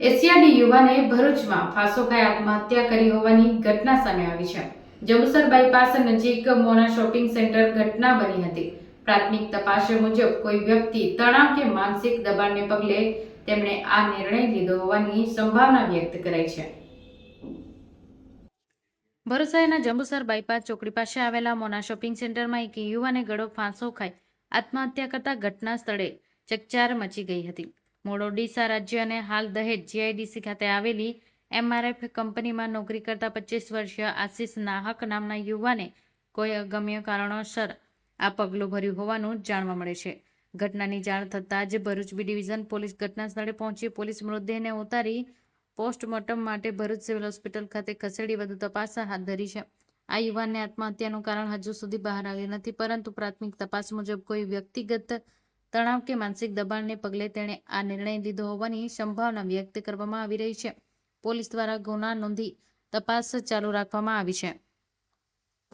એશિયાડી યુવાને ભરૂચમાં ફાંસો ખાઈ આત્મહત્યા કરી હોવાની ઘટના સામે આવી છે. જંબુસર બાયપાસ નજીક મોના શોપિંગ સેન્ટર ઘટના બની હતી. પ્રાથમિક તપાસ મુજબ કોઈ વ્યક્તિ તણાવ કે માનસિક દબાણને પગલે તેમણે આ નિર્ણય લીધો હોવાની સંભાવના વ્યક્ત કરાઈ છે. ભરૂચ શહેરના જંબુસર બાયપાસ ચોકડી પાસે આવેલા મોના શોપિંગ સેન્ટરમાં એક યુવાને ગળો ફાંસો ખાઈ આત્મહત્યા કરતા ઘટના સ્થળે ચકચાર મચી ગઈ હતી. મૂળ ઓડિશા રાજ્ય અને હાલ દહેજ જીઆઈડીસી ખાતે આવેલી એમઆરએફ કંપનીમાં નોકરી કરતા પચીસ વર્ષીય આશિષ નાહક નામના યુવાને કોઈ અગમ્ય કારણોસર આ પગલું ભર્યું હોવાનું જાણવા મળે છે. ઘટનાની જાણ થતાં જ ભરૂચ બી ડિવિઝન પોલીસ ઘટના સ્થળે પહોંચી પોલીસ મૃતદેહને ઉતારી પોસ્ટમોર્ટમ માટે ભરૂચ સિવિલ હોસ્પિટલ ખાતે ખસેડી વધુ તપાસ હાથ ધરી છે. આ યુવાનને આત્મહત્યાનું કારણ હજુ સુધી બહાર આવ્યું નથી, પરંતુ પ્રાથમિક તપાસ મુજબ કોઈ વ્યક્તિગત તણાવ કે માનસિક દબાણને પગલે તેણે આ નિર્ણય લીધો હોવાની સંભાવના વ્યક્ત કરવામાં આવી રહી છે. પોલીસ દ્વારા ગુના નોંધી તપાસ ચાલુ રાખવામાં આવી છે.